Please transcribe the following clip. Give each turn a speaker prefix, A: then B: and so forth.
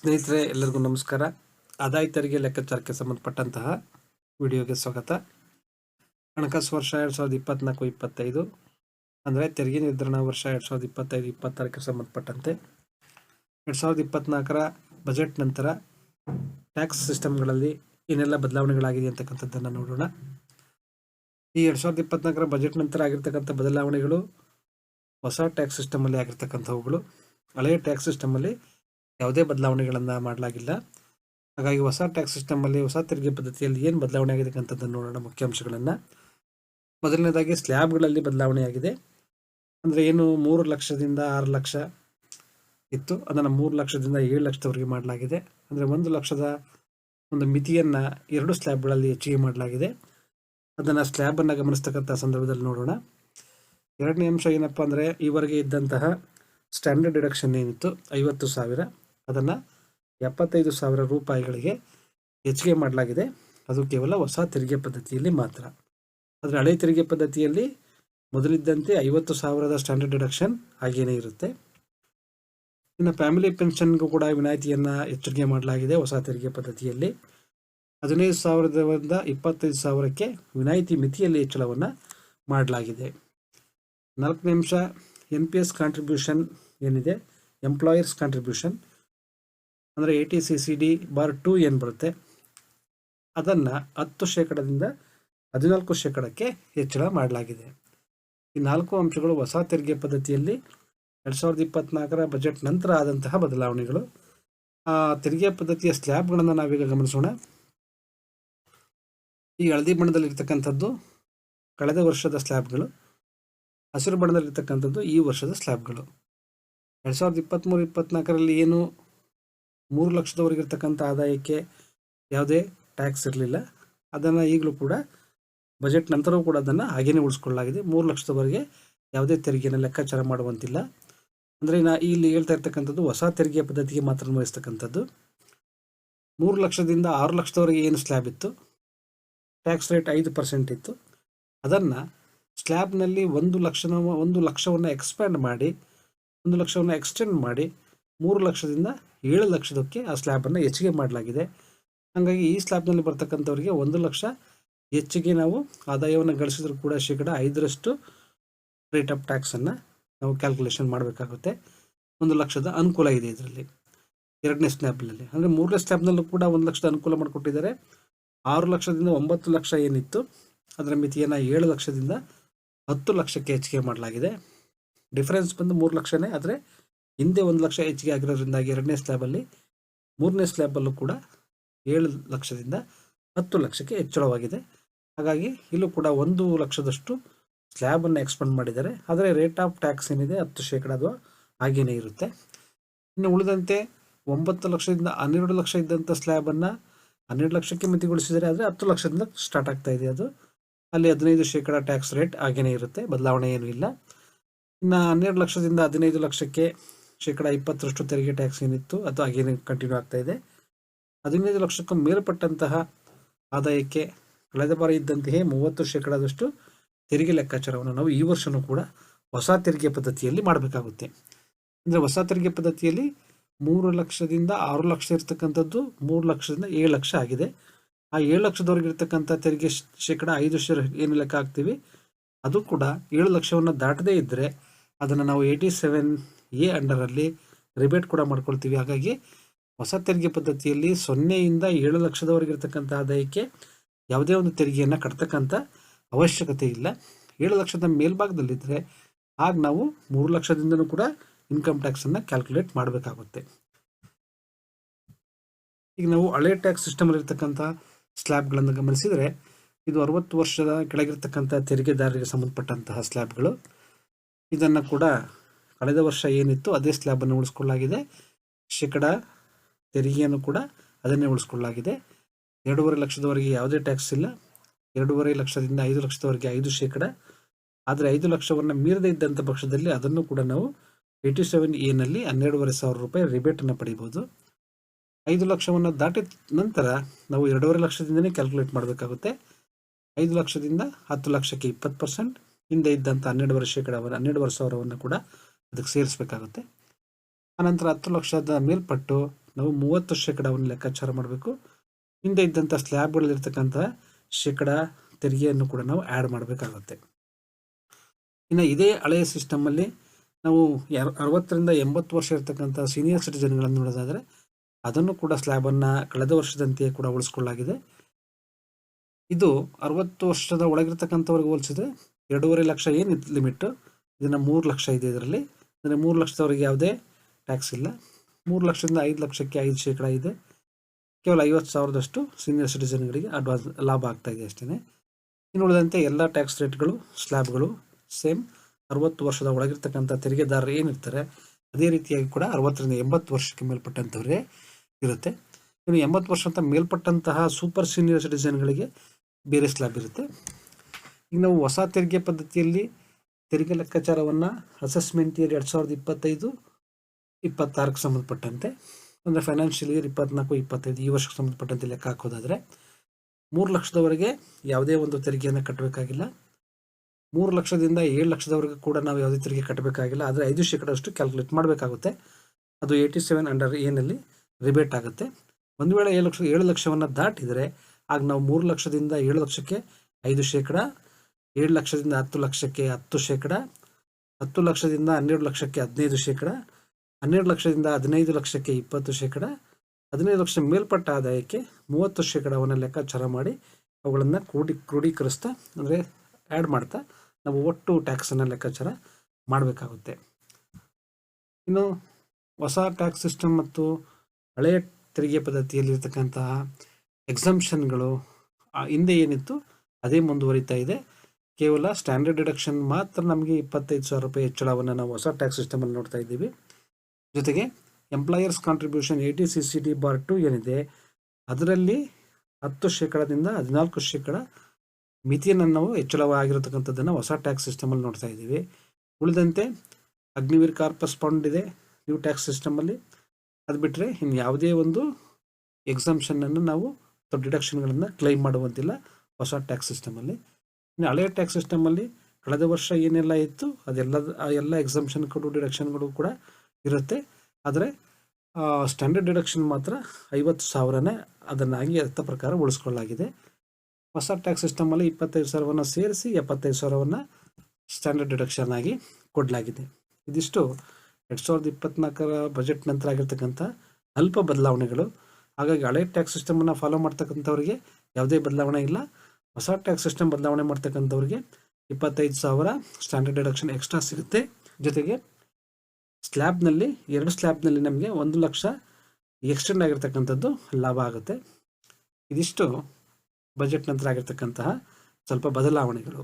A: ಸ್ನೇಹಿತರೆ, ಎಲ್ಲರಿಗೂ ನಮಸ್ಕಾರ. ಆದಾಯ ತೆರಿಗೆ ಲೆಕ್ಕಾಚಾರಕ್ಕೆ ಸಂಬಂಧಪಟ್ಟಂತಹ ವಿಡಿಯೋಗೆ ಸ್ವಾಗತ. ಹಣಕಾಸು ವರ್ಷ ಎರಡು ಸಾವಿರದ ಇಪ್ಪತ್ನಾಲ್ಕು, ಇಪ್ಪತ್ತೈದು. ಅಂದರೆ ತೆರಿಗೆ ನಿರ್ಧರಣಾ ವರ್ಷ ಎರಡು ಸಾವಿರದ ಇಪ್ಪತ್ತೈದು, ಇಪ್ಪತ್ತಾರಕ್ಕೆ ಸಂಬಂಧಪಟ್ಟಂತೆ. ಎರಡು ಸಾವಿರದ ಇಪ್ಪತ್ನಾಲ್ಕರ ಬಜೆಟ್ ನಂತರ ಟ್ಯಾಕ್ಸ್ ಸಿಸ್ಟಮ್ಗಳಲ್ಲಿ ಏನೆಲ್ಲ ಬದಲಾವಣೆಗಳಾಗಿದೆ ಅಂತಕ್ಕಂಥದ್ದನ್ನು ನೋಡೋಣ. ಈ ಎರಡು ಸಾವಿರದ ಇಪ್ಪತ್ನಾಲ್ಕರ ಬಜೆಟ್ ನಂತರ ಆಗಿರ್ತಕ್ಕಂಥ ಬದಲಾವಣೆಗಳು ಹೊಸ ಟ್ಯಾಕ್ಸ್ ಸಿಸ್ಟಮಲ್ಲಿ ಆಗಿರ್ತಕ್ಕಂಥವುಗಳು. ಹಳೆಯ ಟ್ಯಾಕ್ಸ್ ಸಿಸ್ಟಮಲ್ಲಿ ಯಾವುದೇ ಬದಲಾವಣೆಗಳನ್ನು ಮಾಡಲಾಗಿಲ್ಲ. ಹಾಗಾಗಿ ಹೊಸ ಟ್ಯಾಕ್ಸ್ ಸಿಸ್ಟಮಲ್ಲಿ ಹೊಸ ತೆರಿಗೆ ಪದ್ಧತಿಯಲ್ಲಿ ಏನು ಬದಲಾವಣೆ ಆಗಿದೆ ಅಂತದನ್ನು ನೋಡೋಣ ಮುಖ್ಯಾಂಶಗಳನ್ನು ಮೊದಲನೇದಾಗಿ ಸ್ಲ್ಯಾಬ್ಗಳಲ್ಲಿ ಬದಲಾವಣೆ ಆಗಿದೆ ಅಂದರೆ ಏನು ಮೂರು ಲಕ್ಷದಿಂದ ಆರು ಲಕ್ಷ ಇತ್ತು. ಅದನ್ನು ಮೂರು ಲಕ್ಷದಿಂದ ಏಳು ಲಕ್ಷದವರೆಗೆ ಮಾಡಲಾಗಿದೆ. ಅಂದರೆ ಒಂದು ಲಕ್ಷದ ಒಂದು ಮಿತಿಯನ್ನು ಎರಡು ಸ್ಲ್ಯಾಬ್ಗಳಲ್ಲಿ ಹೆಚ್ಚಿಗೆ ಮಾಡಲಾಗಿದೆ. ಅದನ್ನು ಸ್ಲ್ಯಾಬನ್ನು ಗಮನಿಸ್ತಕ್ಕಂಥ ಸಂದರ್ಭದಲ್ಲಿ ನೋಡೋಣ. ಎರಡನೇ ಅಂಶ ಏನಪ್ಪ ಅಂದರೆ ಈವರೆಗೆ ಇದ್ದಂತಹ ಸ್ಟ್ಯಾಂಡರ್ಡ್ ಡಿಡಕ್ಷನ್ ಏನಿತ್ತು? ಐವತ್ತು ಸಾವಿರ. ಅದನ್ನು ಎಪ್ಪತ್ತೈದು ಸಾವಿರ ರೂಪಾಯಿಗಳಿಗೆ ಹೆಚ್ಚಿಗೆ ಮಾಡಲಾಗಿದೆ. ಅದು ಕೇವಲ ಹೊಸ ತೆರಿಗೆ ಪದ್ಧತಿಯಲ್ಲಿ ಮಾತ್ರ. ಆದರೆ ಹಳೆ ತೆರಿಗೆ ಪದ್ಧತಿಯಲ್ಲಿ ಮೊದಲಿದ್ದಂತೆ ಐವತ್ತು ಸಾವಿರದ ಸ್ಟ್ಯಾಂಡರ್ಡ್ ಡಿಡಕ್ಷನ್ ಹಾಗೇನೇ ಇರುತ್ತೆ. ಇನ್ನು ಫ್ಯಾಮಿಲಿ ಪೆನ್ಷನ್ಗೂ ಕೂಡ ವಿನಾಯಿತಿಯನ್ನು ಹೆಚ್ಚಿಗೆ ಮಾಡಲಾಗಿದೆ ಹೊಸ ತೆರಿಗೆ ಪದ್ಧತಿಯಲ್ಲಿ. ಹದಿನೈದು ಸಾವಿರದಿಂದ ಇಪ್ಪತ್ತೈದು ಸಾವಿರಕ್ಕೆ ವಿನಾಯಿತಿ ಮಿತಿಯಲ್ಲಿ ಹೆಚ್ಚಳವನ್ನು ಮಾಡಲಾಗಿದೆ. ನಾಲ್ಕನೇ ಅಂಶ ಎನ್ ಪಿ ಎಸ್ ಕಾಂಟ್ರಿಬ್ಯೂಷನ್ ಏನಿದೆ? ಎಂಪ್ಲಾಯರ್ಸ್ ಕಾಂಟ್ರಿಬ್ಯೂಷನ್ ಅಂದರೆ eighty C C D bar two ಏನು ಬರುತ್ತೆ? ಅದನ್ನು ಹತ್ತು ಶೇಕಡದಿಂದ ಹದಿನಾಲ್ಕು ಶೇಕಡಕ್ಕೆ ಹೆಚ್ಚಳ ಮಾಡಲಾಗಿದೆ. ಈ ನಾಲ್ಕು ಅಂಶಗಳು ಹೊಸ ತೆರಿಗೆ ಪದ್ಧತಿಯಲ್ಲಿ ಎರಡು ಸಾವಿರದ ಇಪ್ಪತ್ನಾಲ್ಕರ ಬಜೆಟ್ ನಂತರ ಆದಂತಹ ಬದಲಾವಣೆಗಳು. ಆ ತೆರಿಗೆ ಪದ್ಧತಿಯ ಸ್ಲ್ಯಾಬ್ಗಳನ್ನು ನಾವೀಗ ಗಮನಿಸೋಣ. ಈ ಹಳದಿ ಬಣ್ಣದಲ್ಲಿರ್ತಕ್ಕಂಥದ್ದು ಕಳೆದ ವರ್ಷದ ಸ್ಲ್ಯಾಬ್ಗಳು, ಹಸಿರು ಬಣ್ಣದಲ್ಲಿರ್ತಕ್ಕಂಥದ್ದು ಈ ವರ್ಷದ ಸ್ಲ್ಯಾಬ್ಗಳು. ಎರಡು ಸಾವಿರದ ಇಪ್ಪತ್ತ್ಮೂರು ಇಪ್ಪತ್ನಾಲ್ಕರಲ್ಲಿ ಏನು ಮೂರು ಲಕ್ಷದವರೆಗೆ ಇರ್ತಕ್ಕಂಥ ಆದಾಯಕ್ಕೆ ಯಾವುದೇ ಟ್ಯಾಕ್ಸ್ ಇರಲಿಲ್ಲ. ಅದನ್ನು ಈಗಲೂ ಕೂಡ ಬಜೆಟ್ ನಂತರವೂ ಕೂಡ ಅದನ್ನು ಹಾಗೇನೆ ಉಳಿಸ್ಕೊಳ್ಳಲಾಗಿದೆ. ಮೂರು ಲಕ್ಷದವರೆಗೆ ಯಾವುದೇ ತೆರಿಗೆಯನ್ನು ಲೆಕ್ಕಾಚಾರ ಮಾಡುವಂತಿಲ್ಲ. ಅಂದರೆ ನಾ ಇಲ್ಲಿ ಹೇಳ್ತಾ ಇರ್ತಕ್ಕಂಥದ್ದು ಹೊಸ ತೆರಿಗೆ ಪದ್ಧತಿಗೆ ಮಾತ್ರ ಅನ್ವಯಿಸ್ತಕ್ಕಂಥದ್ದು. ಮೂರು ಲಕ್ಷದಿಂದ ಆರು ಲಕ್ಷದವರೆಗೆ ಏನು ಸ್ಲ್ಯಾಬ್ ಇತ್ತು? ಟ್ಯಾಕ್ಸ್ ರೇಟ್ ಐದು ಪರ್ಸೆಂಟ್ ಇತ್ತು. ಅದನ್ನು ಸ್ಲ್ಯಾಬ್ನಲ್ಲಿ ಒಂದು ಲಕ್ಷನ, ಒಂದು ಲಕ್ಷವನ್ನು ಎಕ್ಸ್ಪ್ಯಾಂಡ್ ಮಾಡಿ, ಒಂದು ಲಕ್ಷವನ್ನು ಎಕ್ಸ್ಟೆಂಡ್ ಮಾಡಿ ಮೂರು ಲಕ್ಷದಿಂದ ಏಳು ಲಕ್ಷದಕ್ಕೆ ಆ ಸ್ಲ್ಯಾಬನ್ನು ಹೆಚ್ಚಿಗೆ ಮಾಡಲಾಗಿದೆ. ಹಾಗಾಗಿ ಈ ಸ್ಲ್ಯಾಬ್ನಲ್ಲಿ ಬರ್ತಕ್ಕಂಥವ್ರಿಗೆ ಒಂದು ಲಕ್ಷ ಹೆಚ್ಚಿಗೆ ನಾವು ಆದಾಯವನ್ನು ಗಳಿಸಿದ್ರು ಕೂಡ ಶೇಕಡ ಐದರಷ್ಟು ರೇಟ್ ಆಫ್ ಟ್ಯಾಕ್ಸನ್ನು ನಾವು ಕ್ಯಾಲ್ಕುಲೇಷನ್ ಮಾಡಬೇಕಾಗುತ್ತೆ. ಒಂದು ಲಕ್ಷದ ಅನುಕೂಲ ಇದೆ ಇದರಲ್ಲಿ, ಎರಡನೇ ಸ್ಲ್ಯಾಬ್ನಲ್ಲಿ. ಅಂದರೆ ಮೂರನೇ ಸ್ಲ್ಯಾಬ್ನಲ್ಲೂ ಕೂಡ ಒಂದು ಲಕ್ಷದ ಅನುಕೂಲ ಮಾಡಿಕೊಟ್ಟಿದ್ದಾರೆ. ಆರು ಲಕ್ಷದಿಂದ ಒಂಬತ್ತು ಲಕ್ಷ ಏನಿತ್ತು, ಅದರ ಮಿತಿಯನ್ನು ಏಳು ಲಕ್ಷದಿಂದ ಹತ್ತು ಲಕ್ಷಕ್ಕೆ ಹೆಚ್ಚಿಗೆ ಮಾಡಲಾಗಿದೆ. ಡಿಫರೆನ್ಸ್ ಬಂದು ಮೂರು ಲಕ್ಷನೇ, ಆದರೆ ಹಿಂದೆ ಒಂದು ಲಕ್ಷ ಹೆಚ್ಚಿಗೆ ಆಗಿರೋದ್ರಿಂದಾಗಿ ಎರಡನೇ ಸ್ಲ್ಯಾಬಲ್ಲಿ ಮೂರನೇ ಸ್ಲ್ಯಾಬಲ್ಲೂ ಕೂಡ ಏಳು ಲಕ್ಷದಿಂದ ಹತ್ತು ಲಕ್ಷಕ್ಕೆ ಹೆಚ್ಚಳವಾಗಿದೆ. ಹಾಗಾಗಿ ಇಲ್ಲೂ ಕೂಡ ಒಂದು ಲಕ್ಷದಷ್ಟು ಸ್ಲ್ಯಾಬನ್ನು ಎಕ್ಸ್ಪೆಂಡ್ ಮಾಡಿದ್ದಾರೆ. ಆದರೆ ರೇಟ್ ಆಫ್ ಟ್ಯಾಕ್ಸ್ ಏನಿದೆ ಹತ್ತು ಶೇಕಡ ಅದು ಹಾಗೇನೇ ಇರುತ್ತೆ. ಇನ್ನು ಉಳಿದಂತೆ ಒಂಬತ್ತು ಲಕ್ಷದಿಂದ ಹನ್ನೆರಡು ಲಕ್ಷ ಇದ್ದಂಥ ಸ್ಲ್ಯಾಬನ್ನು ಹನ್ನೆರಡು ಲಕ್ಷಕ್ಕೆ ಮಿತಿಗೊಳಿಸಿದರೆ ಆದರೆ ಹತ್ತು ಲಕ್ಷದಿಂದ ಸ್ಟಾರ್ಟ್ ಆಗ್ತಾ ಇದೆ ಅದು. ಅಲ್ಲಿ ಹದಿನೈದು ಶೇಕಡ ಟ್ಯಾಕ್ಸ್ ರೇಟ್ ಹಾಗೇನೇ ಇರುತ್ತೆ. ಬದಲಾವಣೆ ಏನೂ ಇಲ್ಲ. ಇನ್ನು ಹನ್ನೆರಡು ಲಕ್ಷದಿಂದ ಹದಿನೈದು ಲಕ್ಷಕ್ಕೆ ಶೇಕಡ ಇಪ್ಪತ್ತರಷ್ಟು ತೆರಿಗೆ ಟ್ಯಾಕ್ಸ್ ಏನಿತ್ತು, ಅದು ಹಾಗೇನೆ ಕಂಟಿನ್ಯೂ ಆಗ್ತಾ ಇದೆ. ಹದಿನೈದು ಲಕ್ಷಕ್ಕೂ ಮೇಲ್ಪಟ್ಟಂತಹ ಆದಾಯಕ್ಕೆ ಕಳೆದ ಬಾರಿ ಇದ್ದಂತೆಯೇ ಮೂವತ್ತು ಶೇಕಡದಷ್ಟು ತೆರಿಗೆ ಲೆಕ್ಕಾಚಾರವನ್ನು ನಾವು ಈ ವರ್ಷವೂ ಕೂಡ ಹೊಸ ತೆರಿಗೆ ಪದ್ಧತಿಯಲ್ಲಿ ಮಾಡಬೇಕಾಗುತ್ತೆ. ಅಂದರೆ ಹೊಸ ತೆರಿಗೆ ಪದ್ಧತಿಯಲ್ಲಿ ಮೂರು ಲಕ್ಷದಿಂದ ಆರು ಲಕ್ಷ ಇರ್ತಕ್ಕಂಥದ್ದು, ಮೂರು ಲಕ್ಷದಿಂದ ಏಳು ಲಕ್ಷ ಆಗಿದೆ. ಆ ಏಳು ಲಕ್ಷದವರೆಗೆ ಇರತಕ್ಕಂಥ ತೆರಿಗೆ ಶೇಕಡ ಐದು ಶೇರ್ ಏನು ಲೆಕ್ಕ ಹಾಕ್ತೀವಿ, ಅದು ಕೂಡ ಏಳು ಲಕ್ಷವನ್ನು ದಾಟದೇ ಇದ್ದರೆ ಅದನ್ನು ನಾವು ಏಯ್ಟಿ ಸೆವೆನ್ ಎ ಅಂಡರಲ್ಲಿ ರಿಬೇಟ್ ಕೂಡ ಮಾಡ್ಕೊಳ್ತೀವಿ. ಹಾಗಾಗಿ ಹೊಸ ತೆರಿಗೆ ಪದ್ಧತಿಯಲ್ಲಿ ಸೊನ್ನೆಯಿಂದ ಏಳು ಲಕ್ಷದವರೆಗೆ ಇರತಕ್ಕಂಥ ಆದಾಯಕ್ಕೆ ಯಾವುದೇ ಒಂದು ತೆರಿಗೆಯನ್ನು ಕಟ್ತಕ್ಕಂಥ ಅವಶ್ಯಕತೆ ಇಲ್ಲ. ಏಳು ಲಕ್ಷದ ಮೇಲ್ಭಾಗದಲ್ಲಿದ್ದರೆ ಆಗ ನಾವು ಮೂರು ಲಕ್ಷದಿಂದನೂ ಕೂಡ ಇನ್ಕಮ್ ಟ್ಯಾಕ್ಸನ್ನು ಕ್ಯಾಲ್ಕುಲೇಟ್ ಮಾಡಬೇಕಾಗುತ್ತೆ. ಈಗ ನಾವು ಹಳೆ ಟ್ಯಾಕ್ಸ್ ಸಿಸ್ಟಮಲ್ಲಿರ್ತಕ್ಕಂಥ ಸ್ಲ್ಯಾಬ್ಗಳನ್ನು ಗಮನಿಸಿದರೆ ಇದು ಅರವತ್ತು ವರ್ಷದ ಕೆಳಗಿರ್ತಕ್ಕಂಥ ತೆರಿಗೆದಾರರಿಗೆ ಸಂಬಂಧಪಟ್ಟಂತಹ ಸ್ಲ್ಯಾಬ್ಗಳು ಇದನ್ನು ಕೂಡ ಕಳೆದ ವರ್ಷ ಏನಿತ್ತು ಅದೇ ಸ್ಲ್ಯಾಬನ್ನು ಉಳಿಸ್ಕೊಳ್ಳಲಾಗಿದೆ. ಶೇಕಡ ತೆರಿಗೆಯನ್ನು ಕೂಡ ಅದನ್ನೇ ಉಳಿಸ್ಕೊಳ್ಳಲಾಗಿದೆ. ಎರಡೂವರೆ ಲಕ್ಷದವರೆಗೆ ಯಾವುದೇ ಟ್ಯಾಕ್ಸ್ ಇಲ್ಲ. ಎರಡೂವರೆ ಲಕ್ಷದಿಂದ ಐದು ಲಕ್ಷದವರೆಗೆ ಐದು ಶೇಕಡ. ಆದರೆ ಐದು ಲಕ್ಷವನ್ನು ಮೀರದೇ ಇದ್ದಂಥ ಪಕ್ಷದಲ್ಲಿ ಅದನ್ನು ಕೂಡ ನಾವು ಏಯ್ಟಿ ಸೆವೆನ್ ಎನಲ್ಲಿ ಹನ್ನೆರಡೂವರೆ ಸಾವಿರ ರೂಪಾಯಿ ರಿಬೇಟನ್ನು ಪಡಿಬೋದು. ಐದು ಲಕ್ಷವನ್ನು ದಾಟಿದ ನಂತರ ನಾವು ಎರಡೂವರೆ ಲಕ್ಷದಿಂದನೇ ಕ್ಯಾಲ್ಕುಲೇಟ್ ಮಾಡಬೇಕಾಗುತ್ತೆ. ಐದು ಲಕ್ಷದಿಂದ ಹತ್ತು ಲಕ್ಷಕ್ಕೆ ಇಪ್ಪತ್ತು ಪರ್ಸೆಂಟ್ ಹಿಂದೆ ಇದ್ದಂಥ ಹನ್ನೆರಡುವರೆ ಶೇಕಡವನ್ನು ಹನ್ನೆರಡು ಸಾವಿರವನ್ನು ಕೂಡ ಅದಕ್ಕೆ ಸೇರಿಸಬೇಕಾಗುತ್ತೆ. ಆನಂತರ ಹತ್ತು ಲಕ್ಷದ ಮೇಲ್ಪಟ್ಟು ನಾವು ಮೂವತ್ತು ಶೇಕಡವನ್ನು ಲೆಕ್ಕಾಚಾರ ಮಾಡಬೇಕು. ಹಿಂದೆ ಇದ್ದಂಥ ಸ್ಲ್ಯಾಬ್ಗಳಲ್ಲಿರ್ತಕ್ಕಂಥ ಶೇಕಡ ತೆರಿಗೆಯನ್ನು ಕೂಡ ನಾವು ಆ್ಯಡ್ ಮಾಡಬೇಕಾಗುತ್ತೆ. ಇನ್ನು ಇದೇ ಹಳೆಯ ಸಿಸ್ಟಮಲ್ಲಿ ನಾವು ಅರವತ್ತರಿಂದ ಎಂಬತ್ತು ವರ್ಷ ಇರತಕ್ಕಂಥ ಸೀನಿಯರ್ ಸಿಟಿಜನ್ಗಳನ್ನು ನೋಡೋದಾದರೆ ಅದನ್ನು ಕೂಡ ಸ್ಲ್ಯಾಬನ್ನು ಕಳೆದ ವರ್ಷದಂತೆಯೇ ಕೂಡ ಉಳಿಸ್ಕೊಳ್ಳಲಾಗಿದೆ. ಇದು ಅರವತ್ತು ವರ್ಷದ ಒಳಗಿರ್ತಕ್ಕಂಥವ್ರಿಗೆ ಹೋಲಿಸಿದ್ರೆ ಎರಡೂವರೆ ಲಕ್ಷ ಏನು ಲಿಮಿಟ್ ಇದನ್ನು ಮೂರು ಲಕ್ಷ ಇದೆ ಇದರಲ್ಲಿ. ಅಂದರೆ ಮೂರು ಲಕ್ಷದವರೆಗೆ ಯಾವುದೇ ಟ್ಯಾಕ್ಸ್ ಇಲ್ಲ. ಮೂರು ಲಕ್ಷದಿಂದ ಐದು ಲಕ್ಷಕ್ಕೆ ಐದು ಶೇಕಡ ಇದೆ. ಕೇವಲ ಐವತ್ತು ಸಾವಿರದಷ್ಟು ಸೀನಿಯರ್ ಸಿಟಿಸನ್ಗಳಿಗೆ ಅಡ್ವಾನ್ಸ್ ಲಾಭ ಆಗ್ತಾ ಇದೆ ಅಷ್ಟೇ ಇನ್ನು ಉಳಿದಂತೆ ಎಲ್ಲ ಟ್ಯಾಕ್ಸ್ ರೇಟ್ಗಳು ಸ್ಲ್ಯಾಬ್ಗಳು ಸೇಮ್ ಅರವತ್ತು ವರ್ಷದ ಒಳಗಿರ್ತಕ್ಕಂಥ ತೆರಿಗೆದಾರರು ಏನಿರ್ತಾರೆ ಅದೇ ರೀತಿಯಾಗಿ ಕೂಡ ಅರವತ್ತರಿಂದ ಎಂಬತ್ತು ವರ್ಷಕ್ಕೆ ಮೇಲ್ಪಟ್ಟಂಥವರೇ ಇರುತ್ತೆ. ಇನ್ನು ಎಂಬತ್ತು ವರ್ಷ ಅಂತ ಮೇಲ್ಪಟ್ಟಂತಹ ಸೂಪರ್ ಸೀನಿಯರ್ ಸಿಟಿಸನ್ಗಳಿಗೆ ಬೇರೆ ಸ್ಲ್ಯಾಬ್ ಇರುತ್ತೆ. ಈಗ ನಾವು ಹೊಸ ತೆರಿಗೆ ಪದ್ಧತಿಯಲ್ಲಿ ತೆರಿಗೆ ಲೆಕ್ಕಾಚಾರವನ್ನು ಅಸೆಸ್ಮೆಂಟ್ ಇಯರ್ ಎರಡು ಸಾವಿರದ ಇಪ್ಪತ್ತೈದು, ಇಪ್ಪತ್ತಾರಕ್ಕೆ ಸಂಬಂಧಪಟ್ಟಂತೆ, ಅಂದರೆ ಫೈನಾನ್ಷಿಯಲ್ ಇಯರ್ ಇಪ್ಪತ್ನಾಲ್ಕು, ಇಪ್ಪತ್ತೈದು ಈ ವರ್ಷಕ್ಕೆ ಸಂಬಂಧಪಟ್ಟಂತೆ ಲೆಕ್ಕ ಹಾಕೋದಾದರೆ ಮೂರು ಲಕ್ಷದವರೆಗೆ ಯಾವುದೇ ಒಂದು ತೆರಿಗೆಯನ್ನು ಕಟ್ಟಬೇಕಾಗಿಲ್ಲ. ಮೂರು ಲಕ್ಷದಿಂದ ಏಳು ಲಕ್ಷದವರೆಗೆ ಕೂಡ ನಾವು ಯಾವುದೇ ತೆರಿಗೆ ಕಟ್ಟಬೇಕಾಗಿಲ್ಲ. ಆದರೆ ಐದು ಶೇಕಡಷ್ಟು ಕ್ಯಾಲ್ಕುಲೇಟ್ ಮಾಡಬೇಕಾಗುತ್ತೆ. ಅದು ಏಯ್ಟಿ ಸೆವೆನ್ ಅಂಡರ್ ಏನಲ್ಲಿ ರಿಬೇಟ್ ಆಗುತ್ತೆ. ಒಂದು ವೇಳೆ ಏಳು ಲಕ್ಷ, ಏಳು ಲಕ್ಷವನ್ನು ದಾಟಿದರೆ, ಆಗ ನಾವು ಮೂರು ಲಕ್ಷದಿಂದ ಏಳು ಲಕ್ಷಕ್ಕೆ ಐದು ಶೇಕಡ ಏಳು ಲಕ್ಷದಿಂದ ಹತ್ತು ಲಕ್ಷಕ್ಕೆ ಹತ್ತು ಶೇಕಡ, ಹತ್ತು ಲಕ್ಷದಿಂದ ಹನ್ನೆರಡು ಲಕ್ಷಕ್ಕೆ ಹದಿನೈದು ಶೇಕಡ, ಹನ್ನೆರಡು ಲಕ್ಷದಿಂದ ಹದಿನೈದು ಲಕ್ಷಕ್ಕೆ ಇಪ್ಪತ್ತು ಶೇಕಡ, ಹದಿನೈದು ಲಕ್ಷ ಮೇಲ್ಪಟ್ಟ ಆದಾಯಕ್ಕೆ ಮೂವತ್ತು ಶೇಕಡವನ್ನು ಲೆಕ್ಕಾಚಾರ ಮಾಡಿ ಅವುಗಳನ್ನು ಕ್ರೋಡಿ ಕ್ರೋಢೀಕರಿಸ್ತಾ ಅಂದರೆ ಆ್ಯಡ್ ಮಾಡ್ತಾ ನಾವು ಒಟ್ಟು ಟ್ಯಾಕ್ಸನ್ನು ಲೆಕ್ಕಾಚಾರ ಮಾಡಬೇಕಾಗುತ್ತೆ. ಇನ್ನು ಹೊಸ ಟ್ಯಾಕ್ಸ್ ಸಿಸ್ಟಮ್ ಮತ್ತು ಹಳೆಯ ತೆರಿಗೆ ಪದ್ಧತಿಯಲ್ಲಿರ್ತಕ್ಕಂತಹ ಎಕ್ಸಂಪ್ಷನ್ಗಳು ಹಿಂದೆ ಏನಿತ್ತು, ಅದೇ ಮುಂದುವರಿತಾ ಇದೆ. ಕೇವಲ ಸ್ಟ್ಯಾಂಡರ್ಡ್ ಡಿಡಕ್ಷನ್ ಮಾತ್ರ ನಮಗೆ ಇಪ್ಪತ್ತೈದು ಸಾವಿರ ರೂಪಾಯಿ ಹೆಚ್ಚಳವನ್ನು ನಾವು ಹೊಸ ಟ್ಯಾಕ್ಸ್ ಸಿಸ್ಟಮಲ್ಲಿ ನೋಡ್ತಾ ಇದ್ದೀವಿ. ಜೊತೆಗೆ employers contribution eighty C C D bar two ಏನಿದೆ, ಅದರಲ್ಲಿ ಹತ್ತು ಶೇಕಡದಿಂದ ಹದಿನಾಲ್ಕು ಶೇಕಡ ಮಿತಿಯನ್ನು ನಾವು ಹೆಚ್ಚಳವಾಗಿರತಕ್ಕಂಥದ್ದನ್ನು ಹೊಸ ಟ್ಯಾಕ್ಸ್ ಸಿಸ್ಟಮಲ್ಲಿ ನೋಡ್ತಾ ಇದ್ದೀವಿ. ಉಳಿದಂತೆ ಅಗ್ನಿವೀರ್ ಕಾರ್ಪಸ್ ಫಂಡ್ ಇದೆ ನ್ಯೂ ಟ್ಯಾಕ್ಸ್ ಸಿಸ್ಟಮಲ್ಲಿ ಅದು ಬಿಟ್ಟರೆ ಇನ್ನು ಯಾವುದೇ ಒಂದು ಎಕ್ಸಾಮ್ಷನ್ನನ್ನು ನಾವು ಡಿಡಕ್ಷನ್ಗಳನ್ನು ಕ್ಲೈಮ್ ಮಾಡುವಂತಿಲ್ಲ ಹೊಸ ಟ್ಯಾಕ್ಸ್ ಸಿಸ್ಟಮಲ್ಲಿ ಇನ್ನು ಹಳೆ ಟ್ಯಾಕ್ಸ್ ಸಿಸ್ಟಮಲ್ಲಿ ಕಳೆದ ವರ್ಷ ಏನೆಲ್ಲ ಇತ್ತು, ಅದೆಲ್ಲ ಎಲ್ಲ ಎಲ್ಲ ಎಕ್ಸಾಮ್ಷನ್ಗಳು ಡಿಡಕ್ಷನ್ಗಳು ಕೂಡ ಇರುತ್ತೆ. ಆದರೆ ಸ್ಟ್ಯಾಂಡರ್ಡ್ ಡಿಡಕ್ಷನ್ ಮಾತ್ರ ಐವತ್ತು ಸಾವಿರನೇ ಅದನ್ನಾಗಿ ಅರ್ಥ ಪ್ರಕಾರ ಉಳಿಸ್ಕೊಳ್ಳಲಾಗಿದೆ. ಹೊಸ ಟ್ಯಾಕ್ಸ್ ಸಿಸ್ಟಮಲ್ಲಿ ಇಪ್ಪತ್ತೈದು ಸಾವಿರವನ್ನು ಸೇರಿಸಿ ಎಪ್ಪತ್ತೈದು ಸಾವಿರವನ್ನು ಸ್ಟ್ಯಾಂಡರ್ಡ್ ಡಿಡಕ್ಷನ್ ಆಗಿ ಕೊಡಲಾಗಿದೆ. ಇದಿಷ್ಟು ಎರಡು ಸಾವಿರದ ಇಪ್ಪತ್ನಾಲ್ಕರ ಬಜೆಟ್ ನಂತರ ಆಗಿರ್ತಕ್ಕಂಥ ಅಲ್ಪ ಬದಲಾವಣೆಗಳು. ಹಾಗಾಗಿ ಹಳೆ ಟ್ಯಾಕ್ಸ್ ಸಿಸ್ಟಮನ್ನು ಫಾಲೋ ಮಾಡ್ತಕ್ಕಂಥವ್ರಿಗೆ ಯಾವುದೇ ಬದಲಾವಣೆ ಇಲ್ಲ. ಹೊಸ ಟ್ಯಾಕ್ಸ್ ಸಿಸ್ಟಮ್ ಬದಲಾವಣೆ ಮಾಡ್ತಕ್ಕಂಥವ್ರಿಗೆ ಇಪ್ಪತ್ತೈದು ಸಾವಿರ ಸ್ಟ್ಯಾಂಡರ್ಡ್ ಡಿಡಕ್ಷನ್ ಎಕ್ಸ್ಟ್ರಾ ಸಿಗುತ್ತೆ. ಜೊತೆಗೆ ಸ್ಲ್ಯಾಬ್ನಲ್ಲಿ ಎರಡು ಸ್ಲ್ಯಾಬ್ನಲ್ಲಿ ನಮಗೆ ಒಂದು ಲಕ್ಷ ಎಕ್ಸ್ಟೆಂಡ್ ಆಗಿರ್ತಕ್ಕಂಥದ್ದು ಲಾಭ ಆಗುತ್ತೆ. ಇದಿಷ್ಟು ಬಜೆಟ್ ನಂತರ ಆಗಿರ್ತಕ್ಕಂತಹ ಸ್ವಲ್ಪ ಬದಲಾವಣೆಗಳು.